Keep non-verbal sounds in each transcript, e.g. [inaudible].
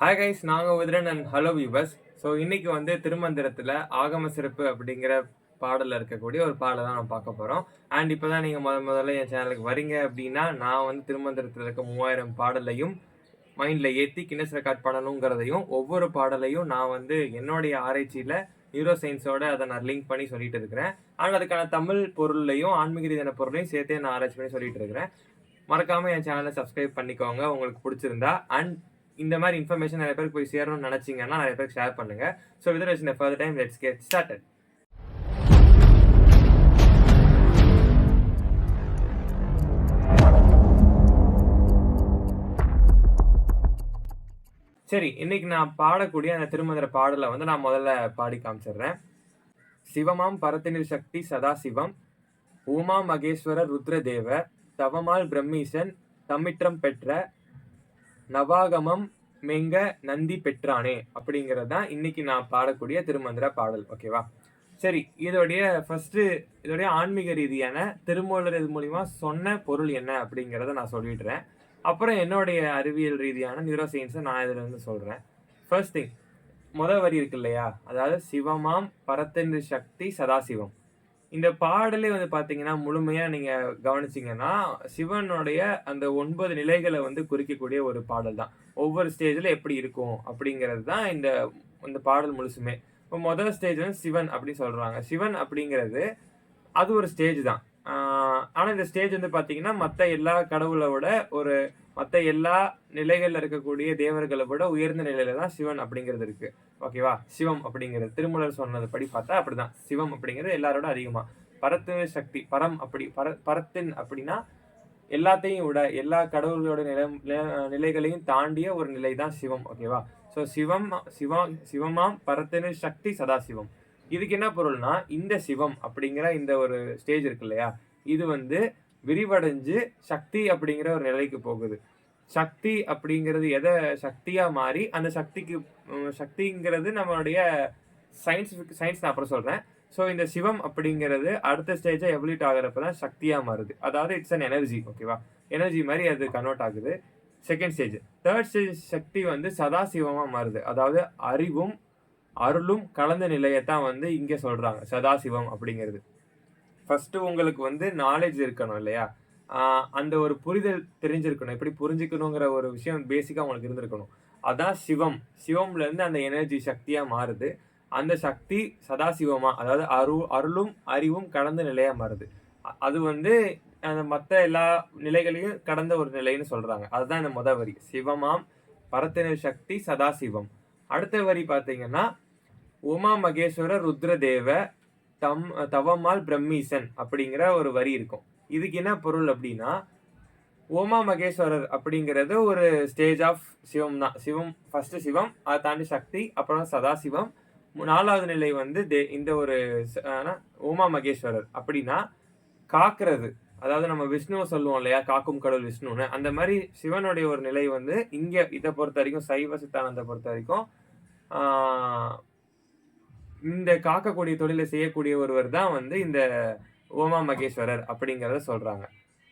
Hi guys நாங்கள் Udhiran and hello viewers so இன்றைக்கி வந்து திருமந்திரத்தில் ஆகம சிறப்பு அப்படிங்கிற பாடலில் இருக்கக்கூடிய ஒரு பாடலை தான் நம்ம பார்க்க போகிறோம் அண்ட் இப்போ தான் நீங்கள் முத முதல்ல என் சேனலுக்கு வரீங்க அப்படின்னா நான் வந்து திருமந்திரத்தில் இருக்க மூவாயிரம் பாடலையும் மைண்டில் ஏற்றி கின்னஸ் ரெக்கார்ட் பண்ணணுங்கிறதையும் ஒவ்வொரு பாடலையும் நான் வந்து என்னுடைய ஆராய்ச்சியில் நியூரோ சயின்ஸோட அதை நான் லிங்க் பண்ணி சொல்லிட்டு இருக்கிறேன். அண்ட் அதுக்கான தமிழ் பொருளையும் ஆன்மீக ரீதியான பொருளையும் சேர்த்தே நான் ஆராய்ச்சி பண்ணி சொல்லிட்டு இருக்கிறேன். மறக்காமல் என் சேனலை சப்ஸ்கிரைப் பண்ணிக்கோங்க. உங்களுக்கு பிடிச்சிருந்தா. அண்ட் இந்த மாதிரி இன்ஃபர்மேஷன் நிறைய பேருக்கு போய் சேரணும்னு நினச்சிங்கன்னா நிறைய பேருக்கு ஷேர் பண்ணுங்க. ஸோ வித் வச்சு further time let's get started சரி இன்னைக்கு நான் பாடக்கூடிய அந்த திருமந்திர பாடலை வந்து நான் முதல்ல பாடி காமிச்சிடுறேன். சிவமாம் பரத்தினிர் சக்தி சதாசிவம் உமா மகேஸ்வர ருத்ரதேவ தவமால் பிரம்மீசன். தம்மிற்றம் பெற்ற நவாகமம் மெங்க நந்தி பெற்றானே அப்படிங்கிறது தான் இன்னைக்கு நான் பாடக்கூடிய திருமந்திர பாடல் ஓகேவா சரி இதோடைய ஃபர்ஸ்ட் இதோடைய ஆன்மீக ரீதியான திருமூலர் இது மூலிமா சொன்ன பொருள் என்ன அப்படிங்கிறத நான் சொல்லிடுறேன். அப்புறம் என்னுடைய அறிவியல் ரீதியான நியூரோ சயின்ஸை நான் இதில் இருந்து சொல்கிறேன் ஃபர்ஸ்ட் திங் முத வரி இருக்கு இல்லையா? அதாவது சிவமாம் பரத்தென்று சக்தி சதாசிவம். இந்த பாடலே வந்து பார்த்தீங்கன்னா முழுமையாக நீங்கள் கவனிச்சீங்கன்னா சிவனுடைய அந்த ஒன்பது நிலைகளை வந்து குறிக்கக்கூடிய ஒரு பாடல் தான். ஒவ்வொரு ஸ்டேஜில் எப்படி இருக்கும் அப்படிங்கிறது தான் இந்த இந்த பாடல் முழுசுமே. இப்போ முதல் ஸ்டேஜ் வந்து சிவன் அப்படின்னு சொல்கிறாங்க சிவன் அப்படிங்கிறது அது ஒரு ஸ்டேஜ் தான். ஆனால் இந்த ஸ்டேஜ் வந்து பார்த்தீங்கன்னா மற்ற எல்லா கடவுளை விட ஒரு மற்ற எல்லா நிலைகளில் இருக்கக்கூடிய தேவர்களை விட உயர்ந்த நிலையில தான் சிவன் அப்படிங்கிறது இருக்கு. ஓகேவா சிவம் அப்படிங்கிறது திருமலர் சொன்னது படி பார்த்தா அப்படிதான். சிவம் அப்படிங்கிறது எல்லாரோட அதிகமா. பரத்து சக்தி பரம் அப்படி பர பரத்தின் அப்படின்னா எல்லாத்தையும் விட எல்லா கடவுளோட நிலை நிலைகளையும் தாண்டிய ஒரு நிலை தான் சிவம் ஓகேவா ஸோ சிவம் சிவம் சிவமாம் பரத்தின சக்தி சதாசிவம். இதுக்கு என்ன பொருள்னா இந்த சிவம் அப்படிங்கிற இந்த ஒரு ஸ்டேஜ் இருக்கு இல்லையா? இது வந்து விரிவடைஞ்சு சக்தி அப்படிங்கிற ஒரு நிலைக்கு போகுது. சக்தி அப்படிங்கிறது எதை சக்தியாக மாறி அந்த சக்திக்கு சக்திங்கிறது நம்மளுடைய சயின்ஸ் சயின்ஸ் நான் அப்புறம் சொல்கிறேன் ஸோ இந்த சிவம் அப்படிங்கிறது அடுத்த ஸ்டேஜாக எவல்யூட் ஆகிறப்ப தான் சக்தியாக மாறுது. அதாவது இட்ஸ் அன் எனர்ஜி ஓகேவா எனர்ஜி மாதிரி அது கன்வெர்ட் ஆகுது. செகண்ட் ஸ்டேஜ் தேர்ட் ஸ்டேஜ் சக்தி வந்து சதாசிவமா மாறுது. அதாவது அறிவும் அருளும் கலந்த நிலையை தான் வந்து இங்கே சொல்கிறாங்க சதாசிவம் அப்படிங்கிறது. ஃபஸ்ட்டு உங்களுக்கு வந்து நாலேஜ் இருக்கணும் இல்லையா? அந்த ஒரு புரிதல் தெரிஞ்சிருக்கணும். எப்படி புரிஞ்சுக்கணுங்கிற ஒரு விஷயம் பேசிக்காக உங்களுக்கு இருந்திருக்கணும். அதான் சிவம். சிவம்லேருந்து அந்த எனர்ஜி சக்தியாக மாறுது. அந்த சக்தி சதாசிவமாக அதாவது அரு அருளும் அறிவும் கடந்த நிலையாக மாறுது. அது வந்து அந்த மற்ற எல்லா நிலைகளையும் கடந்த ஒரு நிலைன்னு சொல்கிறாங்க அதுதான் இந்த முத வரி. சிவமாம் பரத்தின சக்தி சதாசிவம். அடுத்த வரி பார்த்தீங்கன்னா உமா மகேஸ்வர ருத்ரதேவ தம் தவமால் பிரம்மீசன் அப்படிங்கிற ஒரு வரி இருக்கும். இதுக்கு என்ன பொருள் அப்படின்னா ஓமா மகேஸ்வரர் அப்படிங்கிறது ஒரு ஸ்டேஜ் ஆஃப் சிவம் தான். சிவம் ஃபர்ஸ்ட் சிவம் அதை தாண்டி சக்தி அப்புறம் சதாசிவம். நாலாவது நிலை வந்து தே இந்த ஒரு ஓமா மகேஸ்வரர். அப்படின்னா காக்கிறது. அதாவது நம்ம விஷ்ணுவை சொல்லுவோம் இல்லையா காக்கும் கடவுள் விஷ்ணுன்னு. அந்த மாதிரி சிவனுடைய ஒரு நிலை வந்து இங்கே இதை பொறுத்த வரைக்கும் சைவ சித்தானந்தை பொறுத்த வரைக்கும் இந்த காக்கக்கூடிய தொழிலை செய்யக்கூடிய ஒருவர் தான் வந்து இந்த ஓமா மகேஸ்வரர் அப்படிங்கிறத சொல்றாங்க.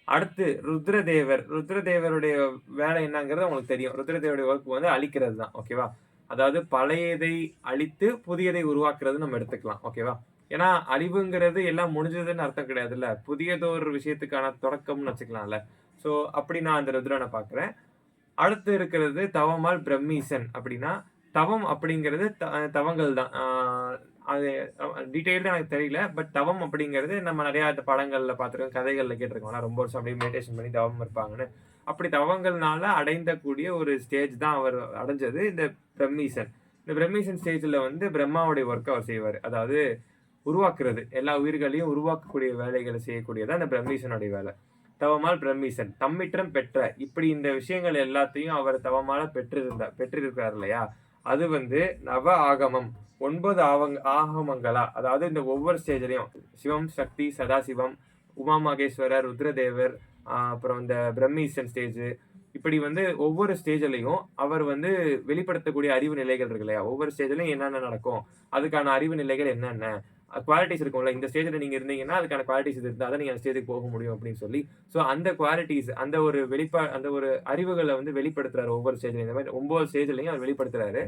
அடுத்து ருத்ரதேவர். ருத்ரதேவருடைய வேலை என்னங்கிறது உங்களுக்கு தெரியும். ருத்ரதேவருடைய ஒர்க் வந்து அழிக்கிறது தான். ஓகேவா அதாவது பழையதை அழித்து புதியதை உருவாக்குறது நம்ம எடுத்துக்கலாம். ஓகேவா ஏன்னா அழிவுங்கிறது எல்லாம் முடிஞ்சதுன்னு அர்த்தம் கிடையாதுல்ல. புதியதொரு விஷயத்துக்கான தொடக்கம்னு வச்சுக்கலாம்ல. ஸோ அப்படி நான் அந்த ருத்ரனை பார்க்குறேன். அடுத்து இருக்கிறது தவமால் பிரம்மீசன் அப்படின்னா தவம் அப்படிங்கிறது த- தவங்கள் தான். அது டீட்டெயில்டாக எனக்கு தெரியல பட் தவம் அப்படிங்கிறது நம்ம நிறையா இந்த படங்கள்ல பார்த்துருக்கோம் கதைகளில் கேட்டிருக்கோம்ல ரொம்ப வருஷம் அப்படியே மெடிடேஷன் பண்ணி தவம் இருப்பாங்கன்னு. அப்படி தவங்கள்னால அடைந்த கூடிய ஒரு ஸ்டேஜ் தான் அவர் அடைஞ்சது இந்த பிரம்மீசன். இந்த பிரம்மீசன் ஸ்டேஜில் வந்து பிரம்மாவுடைய ஒர்க் அவர் செய்வார். அதாவது உருவாக்குறது எல்லா உயிர்களையும் உருவாக்கக்கூடிய வேலைகளை செய்யக்கூடியதான் இந்த பிரம்மீசனுடைய வேலை. தவமால் பிரம்மீசன் தம்மிற்றம் பெற்ற இப்படி இந்த விஷயங்கள் எல்லாத்தையும் அவர் தவமால பெற்றிருந்தார் பெற்றிருக்கிறார் இல்லையா? அது வந்து நவ ஆகமம் ஒன்பது ஆவங் ஆகமங்களா? அதாவது இந்த ஒவ்வொரு ஸ்டேஜ்லையும் சிவம் சக்தி சதாசிவம் உமா மகேஸ்வரர் ருத்ரதேவர் அப்புறம் இந்த பிரம்மீசன் ஸ்டேஜ் இப்படி வந்து ஒவ்வொரு ஸ்டேஜ்லையும் அவர் வந்து வெளிப்படுத்தக்கூடிய அறிவு நிலைகள் இருக்கு இல்லையா? ஒவ்வொரு ஸ்டேஜ்லையும் என்னென்ன நடக்கும்? அதுக்கான அறிவு நிலைகள் என்னென்ன? குவாலிட்டிஸ் இருக்கும்ல. இந்த ஸ்டேஜில் நீங்கள் இருந்தீங்கன்னா அதுக்கான குவாலிட்டிஸ் இருந்தா தான் நீங்கள் அந்த ஸ்டேஜுக்கு போக முடியும் அப்படின்னு சொல்லி. ஸோ அந்த குவாலிட்டிஸ் அந்த ஒரு வெளிப்பா அந்த ஒரு அறிவுகளை வந்து வெளிப்படுத்துறாரு ஒவ்வொரு ஸ்டேஜ்லையும் இந்த மாதிரி ஒம்பது ஸ்டேஜ்லையும் அவர் வெளிப்படுத்துறாரு.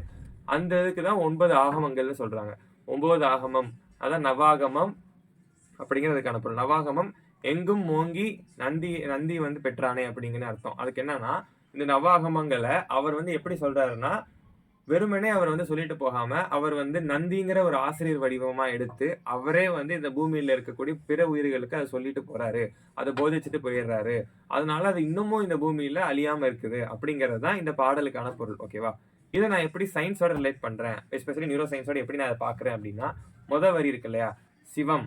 அந்த இதுக்கு தான் ஒன்பது ஆகமங்கள்னு சொல்கிறாங்க ஒம்பது ஆகமம். அதான் நவாகமம் அப்படிங்கிறதுக்கான பொருள். நவாகமம் எங்கும் மோங்கி நந்தி நந்தி வந்து பெற்றானே அப்படிங்கிற அர்த்தம். அதுக்கு என்னன்னா இந்த நவாகமங்களை அவர் வந்து எப்படி சொல்றாருன்னா வெறுமனே அவர் வந்து சொல்லிட்டு போகாம அவர் வந்து நந்திங்கிற ஒரு ஆசிரியர் வடிவமா எடுத்து அவரே வந்து இந்த பூமியில இருக்கக்கூடிய பிற உயிர்களுக்கு அதை சொல்லிட்டு போறாரு. அதை போதிச்சுட்டு போயிடுறாரு. அதனால அது இன்னமும் இந்த பூமியில அழியாம இருக்குது அப்படிங்கிறது தான் இந்த பாடலுக்கான பொருள். ஓகேவா இதை நான் எப்படி சயின்ஸோட ரிலேட் பண்றேன்? எஸ்பெஷலி நியூரோ சயின்ஸோட எப்படி நான் அதை பாக்குறேன் அப்படின்னா முத வரி இருக்கு இல்லையா? சிவம்.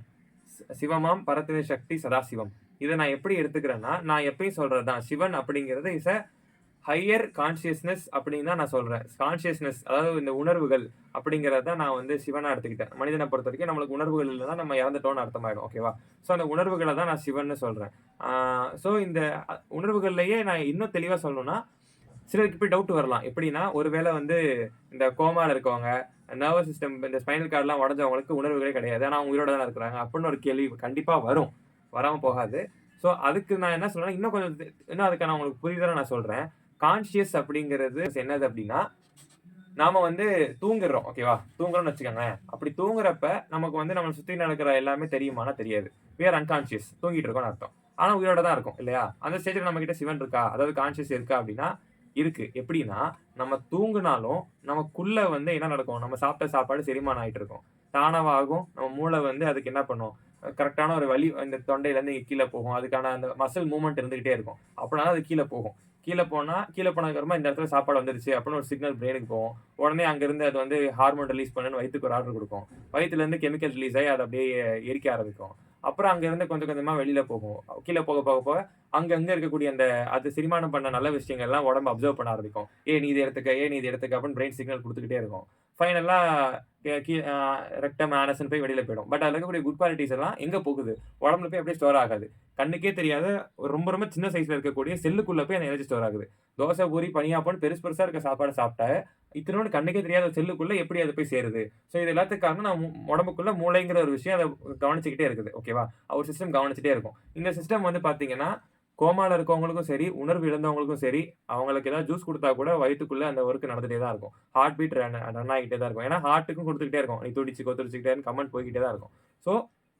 சிவமாம் பரத்தின சக்தி சதாசிவம். இதை நான் எப்படி எடுத்துக்கிறேன்னா நான் எப்பயும் சொல்றதுதான். சிவன் அப்படிங்கிறது இஸ் அ ஹையர் கான்சியஸ்னஸ் அப்படின்னு தான் நான் சொல்கிறேன் கான்சியஸ்னஸ் அதாவது இந்த உணர்வுகள் அப்படிங்கிறத நான் வந்து சிவனாக எடுத்துக்கிட்டேன். மனிதனை பொறுத்த வரைக்கும் நம்மளுக்கு உணர்வுகள் இல்லைன்னா நம்ம இறந்துட்டோம்னு அர்த்தமாயிடும் ஓகேவா ஸோ அந்த உணர்வுகளை தான் நான் சிவன்னு சொல்கிறேன் ஸோ இந்த உணர்வுகள்லையே நான் இன்னும் தெளிவாக சொல்லணும்னா சிலருக்கு இப்படி டவுட் வரலாம். எப்படின்னா ஒருவேளை வந்து இந்த கோமாவில் இருக்கவங்க நர்வஸ் சிஸ்டம் இந்த ஸ்பைனல் கார்டெலாம் உடஞ்சவங்களுக்கு உணர்வுகளே கிடையாது. ஆனால் அவங்க உயிரோட தான் இருக்கிறாங்க. அப்படின்னு ஒரு கேள்வி கண்டிப்பாக வரும். வராமல் போகாது. ஸோ அதுக்கு நான் என்ன சொல்கிறேன்னா இன்னும் கொஞ்சம் இன்னும் அதுக்கான உங்களுக்கு புரிதலாக நான் சொல்கிறேன் கான்ஷியஸ் அப்படிங்கிறது என்னது அப்படின்னா நாம வந்து தூங்குறோம் ஓகேவா தூங்குறோம்னு வச்சுக்கோங்க அப்படி தூங்குறப்ப நமக்கு வந்து நம்மளை சுற்றி நடக்கிற எல்லாமே தெரியுமானா தெரியாது. We அன்கான்ஷியஸ் தூங்கிட்டு இருக்கோம்னு அர்த்தம். ஆனால் உயிரோட தான் இருக்கும் இல்லையா? அந்த ஸ்டேஜில் நம்ம கிட்ட சிவன் இருக்கா? அதாவது கான்ஷியஸ் இருக்கா அப்படின்னா இருக்கு. எப்படின்னா நம்ம தூங்குனாலும் நமக்குள்ள வந்து என்ன நடக்கும்? நம்ம சாப்பிட்ட சாப்பாடு செரிமானம் ஆயிட்டு இருக்கும். தானவாகும். நம்ம மூளை வந்து அதுக்கு என்ன பண்ணும்? கரெக்டான ஒரு வழி இந்த தொண்டையிலேருந்து கீழே போகும். அதுக்கான அந்த மசில் மூமெண்ட் இருந்துகிட்டே இருக்கும். அப்படின்னா அது கீழே போகும். கீழே போனா கீழே போனதுக்கப்புறமா இந்த இடத்துல சாப்பாடு வந்துருச்சு அப்படின்னு ஒரு சிக்னல் பிரெயினுக்கு போகும். உடனே அங்கிருந்து அது வந்து ஹார்மோன் ரிலீஸ் பண்ணுன்னு வயிற்றுக்கு ஒரு ஆர்டர் கொடுக்கும். வயிற்றுல இருந்து கெமிக்கல் ரிலீஸ் ஆகி அதை அப்படியே எரிக்க ஆரம்பிக்கும். அப்புறம் அங்கேருந்து கொஞ்சம் கொஞ்சமாக வெளியில் போகும். கீழே போக போக போக அங்கங்க இருக்கக்கூடிய அந்த அது செரிமானம் பண்ண நல்ல விஷயங்கள்லாம் உடம்பு அப்சர்வ் பண்ண ஆரம்பிக்கும். ஏ நீ இது எடுத்துக்க ஏ நீ இது எடுத்துக்க அப்படின்னு பிரெயின் சிக்னல் கொடுத்துக்கிட்டே இருக்கும். ஃபைனலாக ரெக்டம் ஆனசன் போய் வெளியில் போயிடும். பட் அதில் இருக்கக்கூடிய குட் குவாலிட்டிஸ் எல்லாம் எங்கே போகுது? உடம்புல போய் அப்படியே ஸ்டோர் ஆகாது. கண்ணுக்கே தெரியாத ரொம்ப ரொம்ப சின்ன சைஸில் இருக்கக்கூடிய செல்லுக்குள்ளே போய் அந்த எனர்ஜி ஸ்டோர் ஆகுது. தோசை பூரி பனியாப்பன் பெருசு பெருசாக இருக்க சாப்பாடு சாப்பிட்டா இத்தனோடு கண்ணுக்கே தெரியாத செல்லுக்குள்ளே எப்படி அது போய் சேருது? ஸோ இது எல்லாத்துக்கு காரணம் நம்ம உடம்புக்குள்ளே மூளைங்கிற ஒரு விஷயம் அதை கவனிச்சுக்கிட்டே இருக்குது. ஓகேவா ஒரு சிஸ்டம் கவனிச்சுட்டே இருக்கும். இந்த சிஸ்டம் வந்து பார்த்தீங்கன்னா கோமால இருக்கவங்களுக்கும் சரி உணர்வு இழந்தவங்களுக்கும் சரி அவங்களுக்கு ஏதாவது ஜூஸ் கொடுத்தா கூட வயிற்றுக்குள்ளே அந்த ஒர்க் நடந்துகிட்டே தான் இருக்கும். ஹார்ட் பீட் ரன் ரன் ஆகிட்டே தான் இருக்கும். ஏன்னா ஹார்ட்டுக்கும் கொடுத்துக்கிட்டே இருக்கும். நீ துடிச்சுக்கோ துடிச்சுக்கிட்டே கமெண்ட் போய்கிட்டே தான் இருக்கும். ஸோ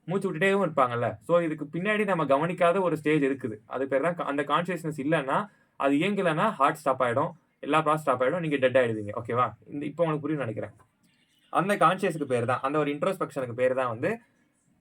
மூச்சு விட்டுட்டேவும் இருப்பாங்கல்ல. ஸோ இதுக்கு பின்னாடி நம்ம கவனிக்காத ஒரு ஸ்டேஜ் இருக்குது. அது பேர் தான் அந்த கான்சியஸ்னஸ் இல்லைன்னா அது இயங்கலைன்னா ஹார்ட் ஸ்டாப் ஆகிடும் எல்லா ப்ராஸ் ஸ்டாப் ஆகிடும் நீங்கள் டெட் ஆகிடுவீங்க ஓகேவா இந்த இப்போ உங்களுக்கு புரியும் நினைக்கிறேன். அந்த கான்சியஸுக்கு பேர் தான். அந்த ஒரு இன்ட்ரோஸ்பெக்ஷனுக்கு பேர் தான் வந்து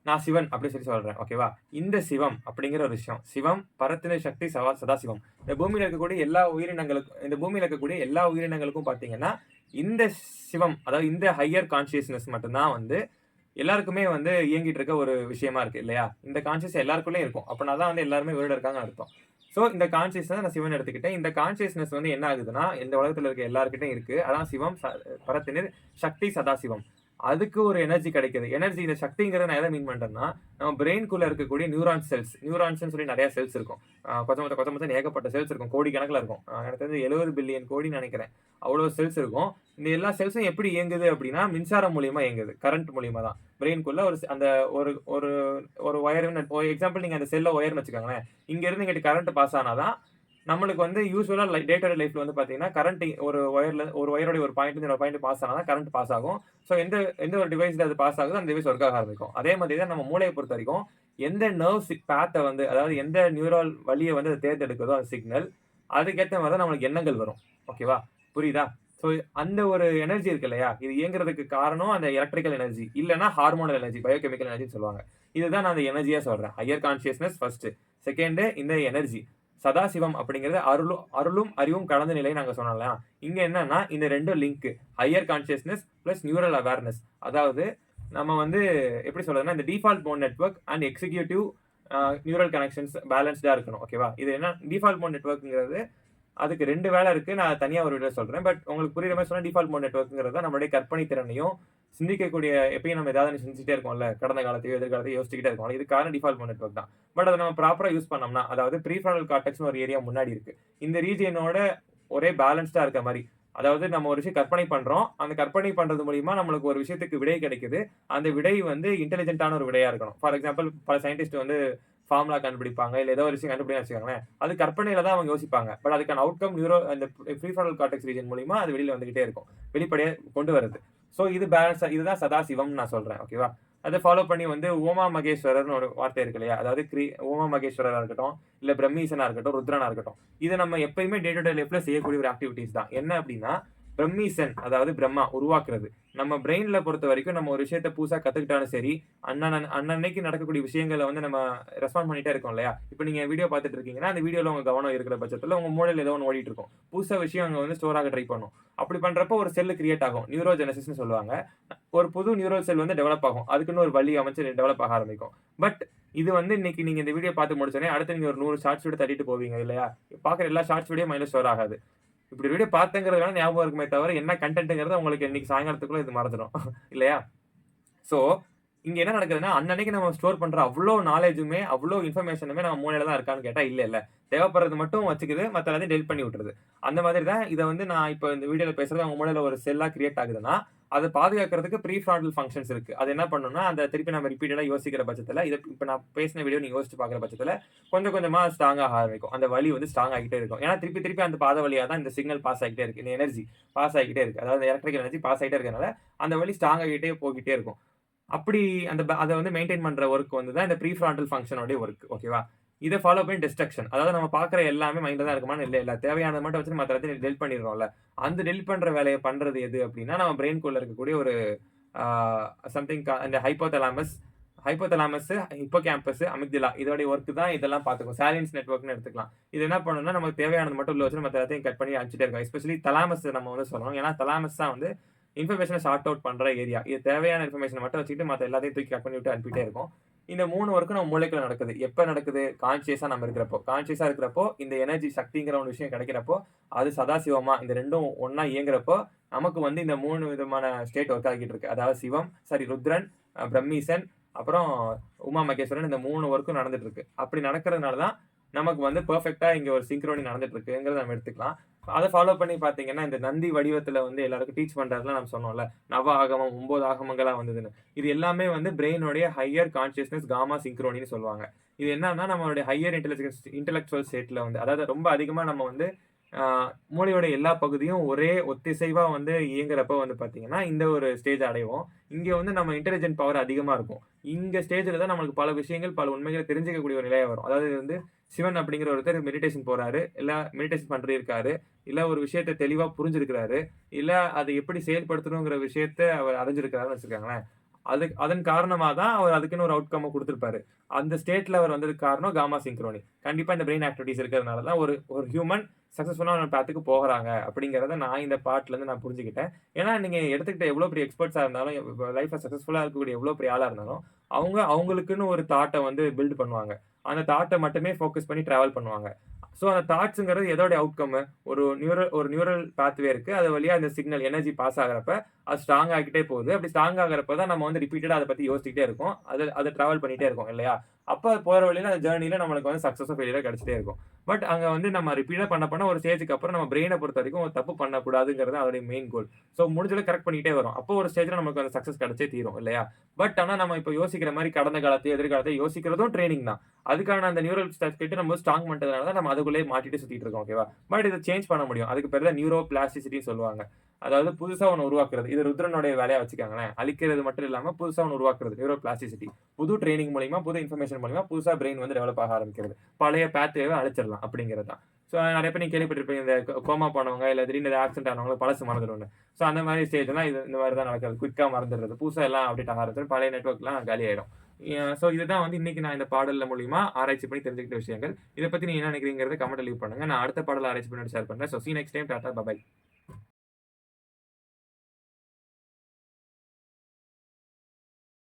நான் சிவன் அப்படின்னு சொல்லி சொல்கிறேன் ஓகேவா இந்த சிவம் அப்படிங்கிற ஒரு விஷயம். சிவம் பரத்தின சக்தி சவா சதாசிவம். இந்த பூமியில் இருக்கக்கூடிய எல்லா உயிரினங்களுக்கும் இந்த பூமியில் இருக்கக்கூடிய எல்லா உயிரினங்களுக்கும் பார்த்தீங்கன்னா இந்த சிவம் அதாவது இந்த ஹையர் கான்சியஸ்னஸ் மட்டும்தான் வந்து எல்லாருக்குமே வந்து இயங்கிட்டு இருக்க ஒரு விஷயமா இருக்கு இல்லையா? இந்த கான்சியஸ் எல்லாருக்குள்ளே இருக்கும். அப்படின்னா தான் வந்து எல்லாருமே உயிரோட இருக்காங்கன்னு அர்த்தம். ஸோ இந்த கான்சியஸ்னஸ் நான் சிவன் எடுத்துக்கிட்டேன். இந்த கான்சியஸ்னஸ் வந்து என்ன ஆகுதுன்னா இந்த உலகத்தில் இருக்க எல்லாருக்கிட்டையும் இருக்குது அதான் சிவம் ச- பரத்தினர் சக்தி சதாசிவம். அதுக்கு ஒரு எனர்ஜி கிடைக்குது. எனர்ஜி இந்த சக்திங்கிறத நான் எதை மீன் பண்ணுறேன்னா நம்ம பிரெயின்குள்ளே இருக்கக்கூடிய நியூரான் செல்ஸ் நியூரான்ஸ்னு சொல்லி நிறையா செல்ஸ் இருக்கும். ஆஹ் கொச்ச மொத்த கொச்ச மொத்தம் ஏகப்பட்ட செல்ஸ் இருக்கும். கோடி கணக்கில் இருக்கும். எனக்கு தெரிஞ்சு எழுபது பில்லியன் கோடின்னு நினைக்கிறேன். அவ்வளோ செல்ஸ் இருக்கும். இந்த எல்லா செல்ஸும் எப்படி இயங்குது அப்படின்னா மின்சாரம் மூலியமா இயங்குது. கரண்ட் மூலியமா தான். பிரெயின்குள்ள ஒரு அந்த ஒரு ஒரு ஒரு ஒயர் எக்ஸாம்பிள் நீங்கள் அந்த செல்லை ஒயர்னு வச்சுக்கோங்களேன். இங்கேருந்து இங்கிட்டு கரண்ட் பாஸ் ஆனாதான் நம்மளுக்கு வந்து யூஸ்வலா டே டு லைஃப்ல வந்து பார்த்தீங்கன்னா கரண்ட் ஒரு ஒயர்ல ஒரு ஒயரோட ஒரு பாயிண்ட் ஒரு பாயிண்ட் பாஸ் ஆனால் கரண்ட் பாஸ் ஆகும். ஸோ எந்த எந்த ஒரு டிவைஸில் அது பாஸ் ஆகுதோ அந்த டிவைஸ் ஒர்க் ஆக ஆரம்பிக்கும். அதே மாதிரி தான் நம்ம மூளையை பொறுத்த வரைக்கும் எந்த நர்வ்ஸ் பேத்தை வந்து அதாவது எந்த நியூரல் வழியை வந்து அது தேர்ந்தெடுக்குதோ அந்த சிக்னல் அதுக்கேற்ற மாதிரி தான் நம்மளுக்கு எண்ணங்கள் வரும். ஓகேவா புரியுதா? ஸோ அந்த ஒரு எனர்ஜி இருக்கு இல்லையா? இது இயங்குறதுக்கு காரணம் அந்த எலக்ட்ரிக்கல் எனர்ஜி இல்லைன்னா ஹார்மோனல் எனர்ஜி பயோகெமிக்கல் எனர்ஜின்னு சொல்லுவாங்க. இதுதான் நான் அந்த எனர்ஜியாக சொல்கிறேன் ஹையர் கான்சியஸ்னஸ் ஃபர்ஸ்ட் செகண்டு இந்த எனர்ஜி சதாசிவம் அப்படிங்கிறது அருளும் அருளும் அறிவும் கலந்த நிலை நாங்கள் சொன்னலாம் இங்கே என்னன்னா இந்த ரெண்டும் link higher consciousness plus neural awareness அதாவது நம்ம வந்து எப்படி சொல்றதுன்னா இந்த default mode network and executive neural connections பேலன்ஸ்டாக இருக்கணும் ஓகேவா இது என்ன? டிஃபால்ட் மோட் நெட்வொர்க்குங்கிறது அதுக்கு ரெண்டு வேலை இருக்குது நான் தனியாக ஒரு வீடியோ சொல்கிறேன் பட் உங்களுக்கு புரியுற மாதிரி சொன்னால் டிஃபால்ட் மோட் நெட்ஒர்க்குங்கிறது நம்மளுடைய கற்பனை திறனையும் சிந்திக்கக்கூடிய எப்பயும் நம்ம ஏதாவது சிந்திச்சிட்டே இருக்கோம்ல கடந்த காலத்தையோ எதிர்காலத்தையோ யோசிச்சுக்கிட்டே இருக்கோம் இது காரணம் டிஃபால்ட் நெட்ஒர்க் தான் பட் அதை நம்ம ப்ராப்பராக யூஸ் பண்ணோம்னா அதாவது ப்ரீஃப்ரண்டல் காட்டக்ஸ்னு ஒரு ஏரியா முன்னாடி இருக்கு இந்த ரீஜியனோட ஒரே பேலன்ஸ்டாக இருக்க மாதிரி அதாவது நம்ம ஒரு விஷயம் கற்பனை பண்றோம். அந்த கற்பனை பண்றது மூலியமா நம்மளுக்கு ஒரு விஷயத்துக்கு விடை கிடைக்குது. அந்த விடை வந்து இன்டெலிஜென்ட்டான ஒரு விடையா இருக்கணும். ஃபார் எக்ஸாம்பிள் பல சயின்டிஸ்ட் வந்து ஃபார்முலா கண்டுபிடிப்பாங்க. இல்லை ஏதோ ஒரு விஷயம் கண்டுபிடிக்கன்னு வச்சுக்கோங்களேன். அது கற்பனையில தான் அவங்க யோசிப்பாங்க. பட் அதுக்கான அவுட்கம் நியூரோ அந்த ப்ரீஃப்ரான்டல் காட்டக்ஸ் ரீஜன் மூலியமா அது வெளியில் வந்துகிட்டே இருக்கும். வெளிப்படையாக கொண்டு வருது. ஸோ இது பேலன்ஸ் இதுதான் சதாசிவம்னு நான் சொல்கிறேன் ஓகேவா? அதை ஃபாலோ பண்ணி வந்து உமா மகேஸ்வரர்னு ஒரு வார்த்தை இருக்கு இல்லையா? அதாவது கிரி உமா மகேஸ்வரராக இருக்கட்டும், இல்லை பிரம்மீசனாக இருக்கட்டும், ருத்ரனாக இருக்கட்டும். இது நம்ம எப்பயுமே டே டு டே லைஃப்பில் செய்யக்கூடிய ஒரு ஆக்டிவிட்டீஸ் தான். என்ன அப்படின்னா பிரம்மீசன் அதாவது பிரம்மா உருவாக்குறது. நம்ம பிரெயின்ல பொறுத்தவரைக்கும் நம்ம ஒரு விஷயத்த புதுசா கத்துக்கிட்டாலும் சரி, அண்ணன் அன்னன்னைக்கு நடக்கக்கூடிய விஷயங்களை வந்து நம்ம ரெஸ்பாண்ட் பண்ணிட்டே இருக்கோம் இல்லையா? இப்ப நீங்க வீடியோ பார்த்துட்டு இருக்கீங்கன்னா, அந்த வீடியோல உங்க கவனம் இருக்கிற பட்சத்துல உங்க மூளையில ஏதோ ஒன்று ஓடிட்டு இருக்கும். புதுசா விஷயம் அங்க வந்து ஸ்டோர் ஆக ட்ரை பண்ணும். அப்படி பண்றப்போ ஒரு செல் கிரியேட் ஆகும். நியூரோஜெனசிஸ்னு சொல்லுவாங்க. ஒரு புது நியூரோ செல் வந்து டெவலப் ஆகும். அதுக்குன்னு ஒரு வழி அமைச்சு டெவலப் ஆக ஆரம்பிக்கும். பட் இது வந்து இன்னைக்கு நீங்க இந்த வீடியோ பார்த்து முடிச்சோடனே அடுத்து நீங்க ஒரு நூறு ஷார்ட்ஸ் வீடியோ தட்டிட்டு போவீங்க இல்லையா? பார்க்குற எல்லா ஷார்ட்ஸ் வீடியோ மைண்ட்ல ஸ்டோர் ஆகாது. இப்படி வீடியோ பார்த்தேங்கிறதுனால ஞாபகம் இருக்குமே தவிர, என்ன கண்டென்ட்டுங்கிறது உங்களுக்கு இன்னைக்கு சாயங்காலத்துக்குள்ள இது மறந்துடும். [laughs] இல்லையா? ஸோ, இங்கே என்ன நடக்குதுன்னா, அன்னன்னைக்கு நம்ம ஸ்டோர் பண்ணுற அவ்வளோ நாலேஜுமே அவ்வளோ இன்ஃபர்மேஷனுமே நம்ம மூளையில தான் இருக்கான்னு கேட்டால் இல்லை இல்லை தேவைப்படுறது மட்டும் வச்சுக்குது. மற்ற எல்லாத்தையும் டெலிட் பண்ணி விட்டுறது அந்த மாதிரி தான் இதை வந்து நான் இப்போ இந்த வீடியோவில் பேசுறது அவங்க மூலையில் ஒரு செல்லாக கிரியேட் ஆகுதுன்னா, அதை பாதுகாக்கிறதுக்கு ப்ரீஃப்ரான்டல் ஃபங்க்ஷன்ஸ் இருக்கு. அது என்ன பண்ணணும்னா அந்த திருப்பி நம்ம ரிப்பீட்டடாக யோசிக்கிற பட்சத்தில் இதை இப்போ நான் பேசின வீடியோ நீங்க யோசிச்சு பார்க்குற பட்சத்தில் கொஞ்சம் கொஞ்சமாக ஸ்ட்ராங் ஆக ஆரம்பிக்கும். அந்த வழி வந்து ஸ்ட்ராங் ஆகிட்டே இருக்கும். ஏன்னா திருப்பி திருப்பி அந்த பாத வழியாக தான் இந்த சிக்னல் பாஸ் ஆகிட்டே இருக்கு. இந்த எனர்ஜி பாஸ் ஆகிட்டே இருக்கு. அதாவது எலக்ட்ரிக்கல் எனர்ஜி பாஸ் ஆகிட்டே இருக்கனால, அந்த வழி ஸ்ட்ராங் ஆகிட்டே போய்க்கிட்டே இருக்கும். அப்படி அந்த அதை வந்து மெயின்டைன் பண்ணுற ஒர்க் வந்து தான் இந்த ப்ரீஃப்ரான்டல் ஃபங்க்ஷனோடைய ஒர்க் ஓகேவா? இதை ஃபாலோ பண்ணி டிஸ்ட்ரக்ஷன். அதாவது நம்ம பார்க்குற எல்லாமே மைண்டில் தான் இருக்குமான்னு இல்லை இல்லை தேவையானது மட்டும் வச்சுட்டு மற்ற இடத்துல டெலிட் பண்ணிடுறோம்ல. அந்த டெலிட் பண்ணுற வேலையை பண்ணுறது எது அப்படின்னா நம்ம பிரெயின்குள்ளே இருக்கக்கூடிய ஒரு சம்திங் அந்த hypothalamus hypothalamus hippo campus amygdala இதோடைய ஒர்க் தான் இதெல்லாம் பார்த்துக்கும். சாலியன்ஸ் நெட்ஒர்க்னு எடுத்துக்கலாம். இது என்ன பண்ணணும்னா நமக்கு தேவையானது மட்டும் உள்ள வச்சு மற்ற எல்லாத்தையும் கட் பண்ணி அனுப்பிச்சிட்டே இருக்கோம் எஸ்பெஷலி தலாமஸ் நம்ம வந்து சொல்லணும். ஏன்னா தலாமஸ் தான் வந்து இன்ஃபர்மேஷனை ஷார்ட் அவுட் பண்ணுற ஏரியா. இது தேவையான இன்ஃபர்மேஷன் மட்டும் வச்சுட்டு மற்ற எல்லாத்தையும் தூக்கி கட் பண்ணி விட்டு அனுப்பிட்டே இருக்கும். இந்த மூணு ஒர்க்கும் நம்ம மூளைக்குள்ள நடக்குது. எப்ப நடக்குது? கான்ஷியஸா நம்ம இருக்கிறப்போ. கான்ஷியஸா இருக்கிறப்போ, இந்த எனர்ஜி சக்திங்கிற ஒரு விஷயம் கிடைக்கிறப்போ, அது சதாசிவமா இந்த ரெண்டும் ஒன்றா இயங்குறப்போ, நமக்கு வந்து இந்த மூணு விதமான ஸ்டேட் ஒர்க் ஆகிட்டு இருக்கு. அதாவது சிவம், சாரி ருத்ரன், பிரம்மீசன், அப்புறம் உமா மகேஸ்வரன் இந்த மூணு ஒர்க்கும் நடந்துட்டு இருக்கு. அப்படி நடக்கிறதுனால தான், நமக்கு வந்து பெர்ஃபெக்ட்டா இங்க ஒரு சிங்க்ரோனி நடந்துட்டு இருக்குங்கிறத நம்ம எடுத்துக்கலாம். அதை ஃபாலோ பண்ணி பார்த்தீங்கன்னா, இந்த நந்தி வடிவத்தில் வந்து எல்லாருக்கும் டீச் பண்றதுலாம் நம்ம சொன்னோம்ல. நவ ஆகமம், 9 ஆகமங்களா வந்ததுன்னு. இது எல்லாமே வந்து பிரெயினுடைய ஹையர் கான்ஷியஸ்னஸ் காமா சிங்க்ரோனின்னு சொல்லுவாங்க. இது என்னன்னா, நம்மளுடைய ஹையர் இன்டெலிஜென்ஸ் இன்டெலக்சுவல் ஸ்டேட்டில் வந்து அதாவது ரொம்ப அதிகமா நம்ம வந்து மூளையோட எல்லா பகுதியும் ஒரே ஒத்திசைவாக வந்து இயங்குறப்போ வந்து பார்த்தீங்கன்னா, இந்த ஒரு ஸ்டேஜ் அடைவோம். இங்கே வந்து நம்ம இன்டெலிஜென்ட் பவர் அதிகமாக இருக்கும். இங்கே ஸ்டேஜில் தான் நம்மளுக்கு பல விஷயங்கள், பல உண்மைகளை தெரிஞ்சுக்கக்கூடிய ஒரு நிலையாக வரும். அதாவது வந்து சிவன் அப்படிங்கிற ஒருத்தர் மெடிடேஷன் போகிறாரு இல்லை மெடிடேஷன் பண்ணியிருக்காரு. இல்லை ஒரு விஷயத்த தெளிவாக புரிஞ்சிருக்கிறாரு. இல்லை அதை எப்படி செயல்படுத்தணுங்கிற விஷயத்த அவர் அடைஞ்சிருக்கிறாருன்னு வச்சுருக்காங்களேன் அது அதன் காரணமாக தான் அவர் அதுக்குன்னு ஒரு அவுட்கம்ம கொடுத்துருப்பாரு அந்த ஸ்டேட்டில் அவர் வந்ததுக்கு காரணம் காமா சிங்க்ரோனி. கண்டிப்பாக இந்த பிரெயின் ஆக்டிவிட்டிஸ் இருக்கிறதுனால தான் ஒரு ஒரு ஹியூமன் சக்சஸ்ஃபுல்லான பேத்துக்கு போகிறாங்க அப்படிங்கிறத நான் இந்த பாட்டிலேருந்து நான் புரிஞ்சுக்கிட்டேன். ஏன்னா நீங்கள் எடுத்துக்கிட்ட எவ்வளோ பெரிய எக்ஸ்பர்ட்ஸாக இருந்தாலும், லைஃப்பை சக்ஸஸ்ஃபுல்லாக இருக்கக்கூடிய எவ்வளோ பெரிய ஆளாக இருந்தாலும், அவங்க அவங்களுக்குன்னு ஒரு தாட்டை வந்து பில்ட் பண்ணுவாங்க. அந்த தாட்டை மட்டுமே ஃபோக்கஸ் பண்ணி ட்ராவல் பண்ணுவாங்க. ஸோ அந்த தாட்ஸுங்கிறது எதோடைய அவுட்கம்மு? ஒரு நியூரல் ஒரு நியூரல் பாத்வே இருக்குது அது வழியாக அந்த சிக்னல் எனர்ஜி பாஸ் ஆகுறப்ப, அது ஸ்ட்ராங் ஆகிட்டே போகுது. அப்படி ஸ்ட்ராங் ஆகிறப்ப தான் நம்ம வந்து ரிப்பீட்டடாக அதை பற்றி யோசிச்சுக்கிட்டே இருக்கோம். அது அதை ட்ராவல் பண்ணிகிட்டே இருக்கோம் இல்லையா? அப்போ போகிற வழியில அந்த ஜேர்னியில் நம்மளுக்கு வந்து சக்ஸஸோ ஃபெயிலியராக கிடைச்சிட்டே இருக்கும். பட் அங்கே வந்து நம்ம ரிப்பீட்டாக பண்ண பண்ண ஒரு ஸ்டேஜுக்கு அப்புறம் நம்ம பிரெயினை பொறுத்த வரைக்கும் தப்பு பண்ணக்கூடாதுங்கிறது அதோடைய மெயின் கோல். ஸோ முடிஞ்சளவு கரெக்ட் பண்ணிகிட்டே வரும். அப்போ ஒரு ஸ்டேஜில் நமக்கு அந்த சக்ஸஸ் கிடச்சே தீரும் இல்லையா? பட் ஆனால் நம்ம இப்போ யோசிக்கிற மாதிரி கடந்த காலத்தை எதிர்காலத்தையும் யோசிக்கிறதும் ட்ரைனிங் தான். அதுக்கான அந்த நியூரல் சர்க்யூட்ட நம்ம ஸ்ட்ராங் பண்ணுறதுனால தான் நம்ம அதுக்குள்ளேயே மாட்டிட்டு சுற்றிட்டு இருக்கோம். ஓகேவா? பட் இதை சேஞ்ச் பண்ண முடியும். அதுக்கு பேர் தான் நியூரோ பிளாஸ்டிசிட்டின்னு சொல்லுவாங்க. அதாவது புதுசாக ஒன்று உருவாக்குறது. இது ருத்ரனுடைய வேலையாக வச்சுக்காங்களேன் அழிக்கிறது மட்டும் இல்லாமல் புதுசாக ஒன்று உருவாக்குறது. Neuro plasticity. புது ட்ரைனிங் மூலிமா புது இன்ஃபர்மேஷன் மூலிமா புதுசாக பிரெயின் வந்து டெவலப் ஆக ஆரம்பிக்கிறது. பழைய பேத்தேவை அழிச்சிடலாம் அப்படிங்கிறது தான். ஸோ நிறைய பேர் நீங்க கேள்விப்பட்டிருப்பீங்க. இந்த கோமா போனவங்க, இல்லை திடீர்னு ஆக்சிடென்ட் ஆனவங்க பழசு மறந்துடுவாங்க ஸோ அந்த மாதிரி ஸ்டேஜ்லாம் இது இந்த மாதிரி தான் நடக்குது. குயிக்காக மறந்துடுறது. புதுசாக எல்லாம் அப்டேட் ஆக ஆரம்பிச்சுரும். பழைய நெட்வொர்க்லாம் காலியாயிடும். ஸோ இதுதான் வந்து இன்னைக்கு நான் இந்த பாடலில் மூலியமா ஆராய்ச்சி பண்ணி தெரிஞ்சுக்கிட்ட விஷயங்கள். இதை பற்றி நீங்க என்ன நினைக்கிறீங்கிறத கமெண்ட்ல லீவ் பண்ணுங்க. நான் அடுத்த பாடல் ஆராய்ச்சி பண்ணிட்டு ஷேர் பண்ணுறேன் so see next time. Tata bye bye bye.